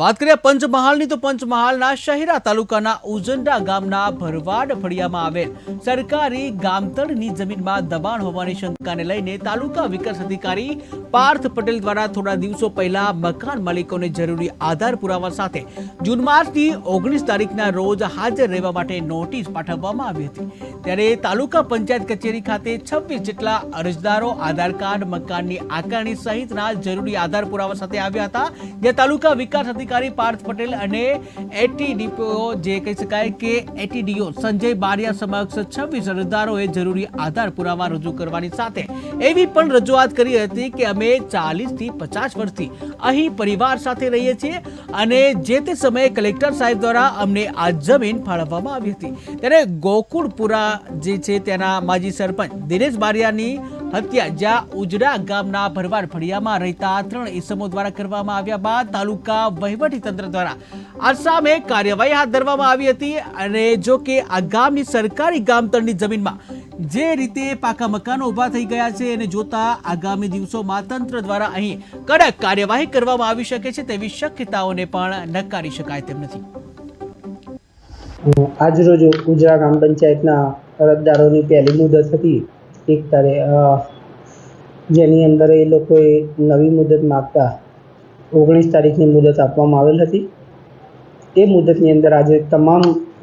વાત કરીએ પંચમહાલની, તો પંચમહાલના શહેરા તાલુકાના ઉજંડા ગામના ભરવાડ ફળિયામાં આવેલ સરકારી ગામતળની જમીનમાં દબાણ હોવાની શંકાને લઈને તાલુકા વિકાસ અધિકારી પાર્થ પટેલ દ્વારા થોડા દિવસો પહેલા મકાન માલિકોને જરૂરી આધાર પુરાવા સાથે જૂન માસની ઓગણીસ તારીખના રોજ હાજર રહેવા માટે નોટિસ પાઠવવામાં આવી હતી. ત્યારે તાલુકા પંચાયત કચેરી ખાતે છવ્વીસ જેટલા અરજદારો, આધાર કાર્ડ, મકાનની આકારણી સહિતના જરૂરી આધાર પુરાવા સાથે આવ્યા હતા. જે તાલુકા વિકાસ અધિકારી પાર્થ પટેલ અને એટીડીપીઓ જે કહી શકાય કે એટીડીઓ સંજય બારિયા સમક્ષ છવ્વીસ અરજદારોએ જરૂરી આધાર પુરાવા રજૂ કરવાની સાથે એવી પણ રજૂઆત કરી હતી કે અમે ચાલીસથી પચાસ વર્ષથી અહીં પરિવાર સાથે રહીએ છીએ અને જે તે સમયે કલેક્ટર સાહેબ દ્વારા અમને આ જમીન ફાળવવામાં આવી હતી. ત્યારે ગોકુળપુરા જે છે તેના માજી સરપંચ દિનેશ બારિયાની હત્યા જ્યાં ઉજડા ગામના ભરવાડ ફળિયામાં રહેતા ત્રણ ઈસમો દ્વારા કરવામાં આવ્યા બાદ તાલુકા વહીવટી તંત્ર દ્વારા આ સામે કાર્યવાહી હાથ ધરવામાં આવી હતી અને જો કે આ ગામની સરકારી ગામતળની જમીનમાં જે રીતે પાકા મકાનો ઊભા થઈ ગયા છે એને જોતા આગામી દિવસોમાં તંત્ર દ્વારા અહીં કડક કાર્યવાહી કરવામાં આવી શકે છે તેવી શક્યતાઓને પણ નકારી શકાય તેમ નથી. આજરોજ ઉજરા ગ્રામ પંચાયતના અરજદારોની પહેલી મુદત હતી. એક તારીખ જેની અંદર એ લોકોએ નવી મુદત માગતા, ઓગણીસ તારીખની મુદત આપવામાં આવેલ હતી. એ મુદતની અંદર આજે તમામ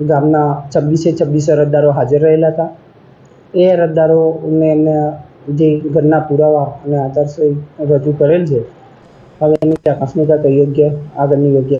ગામના છવ્વીસે છવ્વીસ અરજદારો હાજર રહેલા હતા. એ અરજદારોને એમના જે ઘરના પુરાવા અને આધાર રજૂ કરેલ છે, હવે એની ચકાસણી કરતા યોગ્ય આગળની યોગ્ય